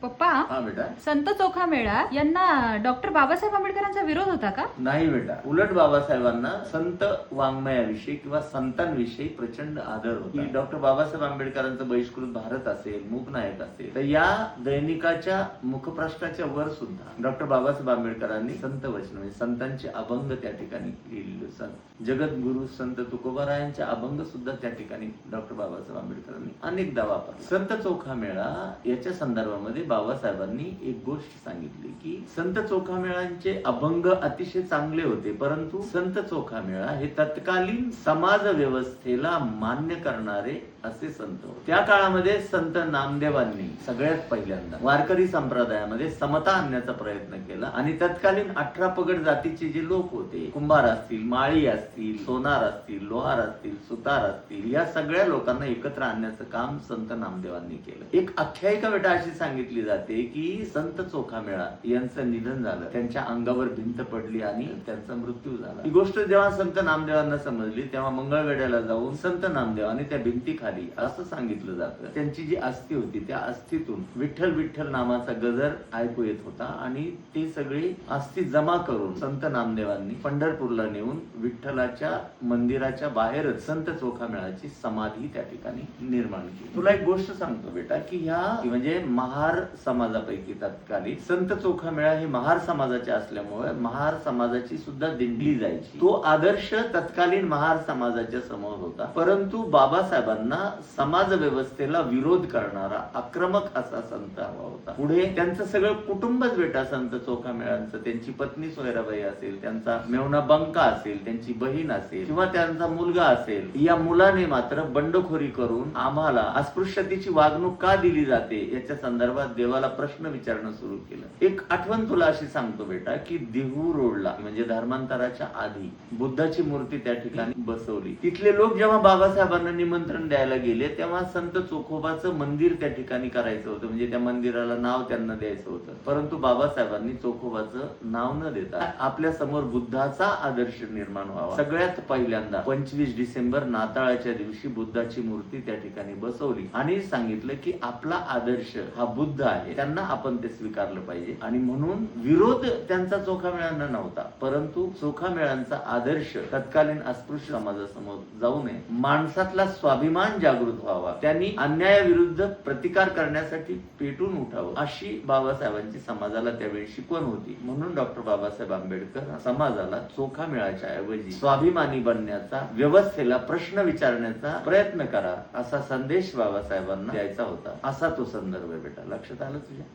Па-па! हा? बेटा. संत चोखा मेळा यांना डॉक्टर बाबासाहेब आंबेडकरांचा विरोध होता का? नाही बेटा. उलट बाबासाहेबांना संत वाङ्मयाविषयी किंवा संतांविषयी प्रचंड आदर होता. डॉक्टर बाबासाहेब आंबेडकरांचं बहिष्कृत भारत असेल मूकनायक असेल तर या दैनिकाच्या मुखप्रष्ठाच्या वर सुद्धा डॉक्टर बाबासाहेब आंबेडकरांनी संत वचन म्हणजे संतांचे अभंग त्या ठिकाणी लिहिलेले संत जगद्गुरु संत तुकोबारायांचे अभंग सुद्धा त्या ठिकाणी डॉक्टर बाबासाहेब आंबेडकरांनी अनेकदा वापरले. संत चोखा मेळा याच्या संदर्भामध्ये बाबासाहेबांनी एक गोष्ट सांगितली की संत चोखामेळांचे अभंग अतिशय चांगले होते परंतु संत चोखा मेळा हे तत्कालीन समाज व्यवस्थेला मान्य करणारे असे संत होते. त्या काळामध्ये संत नामदेवांनी सगळ्यात पहिल्यांदा वारकरी संप्रदायामध्ये समता आणण्याचा प्रयत्न केला आणि तत्कालीन अठरा पगड जातीचे जे लोक होते कुंभार असतील माळी असतील सोनार असतील लोहार असतील सुतार असतील या सगळ्या लोकांना एकत्र आणण्याचं काम संत नामदेवांनी केलं. एक आख्यायिका बेटा अशी सांगितली जाते जाते की संत चोखा मेळा. यांचं निधन झालं. त्यांच्या अंगावर भिंत पडली आणि त्यांचा मृत्यू झाला. ही गोष्ट जेव्हा संत नामदेवांना समजली तेव्हा मंगळवेड्याला जाऊन संत नामदेवाने त्या भिंतीखाली असं सांगितलं जातं. त्यांची जी अस्थि होती त्या अस्थीतून विठ्ठल विठ्ठल नामाचा गजर ऐकू येत होता आणि ते सगळे अस्थि जमा करून संत नामदेवांनी पंढरपूरला नेऊन विठ्ठलाच्या मंदिराच्या बाहेरच संत चोखा मेळाची समाधी त्या ठिकाणी निर्माण केली. तुला एक गोष्ट सांगतो बेटा की ह्या म्हणजे महार समाज समाजापैकी तत्कालीन संत चोखामेळा हे महार समाजाचे असल्यामुळे महार समाजाची सुद्धा दिंडली जायची. तो आदर्श तत्कालीन महार समाजाच्या समोर होता. परंतु बाबासाहेबांना समाज व्यवस्थेला विरोध करणारा आक्रमक असा संत हवा होता. पुढे त्यांचं सगळं कुटुंबच बेटा संत चोखामेळांचं. त्यांची पत्नी सोयराबाई असेल त्यांचा मेवणा बंका असेल त्यांची बहीण असेल किंवा त्यांचा मुलगा असेल या मुलाने मात्र बंडखोरी करून आम्हाला अस्पृश्यतेची वागणूक का दिली जाते याच्या संदर्भात देवाला प्रश्न विचारणं सुरू केलं. एक आठवण तुला अशी सांगतो बेटा की देहू रोडला म्हणजे धर्मांतराच्या आधी बुद्धाची मूर्ती त्या ठिकाणी बसवली. तिथले लोक जेव्हा बाबासाहेबांना निमंत्रण द्यायला गेले तेव्हा संत चोखोबाचं मंदिर त्या ठिकाणी करायचं होतं. म्हणजे त्या मंदिराला नाव त्यांना द्यायचं होतं. परंतु बाबासाहेबांनी चोखोबाचं नाव न देता आपल्यासमोर बुद्धाचा आदर्श निर्माण व्हावा. सगळ्यात पहिल्यांदा पंचवीस डिसेंबर नाताळाच्या दिवशी बुद्धाची मूर्ती त्या ठिकाणी बसवली. आणि सांगितलं की आपला आदर्श हा बुद्ध आहे. त्यांना आपण ते स्वीकारलं पाहिजे. आणि म्हणून विरोध त्यांचा चोखामेळांना नव्हता. परंतु चोखामेळांचा आदर्श तत्कालीन अस्पृश्य समाजासमोर जाऊ नये. माणसातला स्वाभिमान जागृत व्हावा. त्यांनी अन्यायाविरुद्ध प्रतिकार करण्यासाठी पेटून उठावं अशी बाबासाहेबांची समाजाला त्यावेळी शिकवण होती. म्हणून डॉक्टर बाबासाहेब आंबेडकर समाजाला चोखा मेळाच्या ऐवजी स्वाभिमानी बनण्याचा व्यवस्थेला प्रश्न विचारण्याचा प्रयत्न करा असा संदेश बाबासाहेबांना द्यायचा होता. असा तो संदर्भ भेटा बेटा. लक्षात आलंच? ya.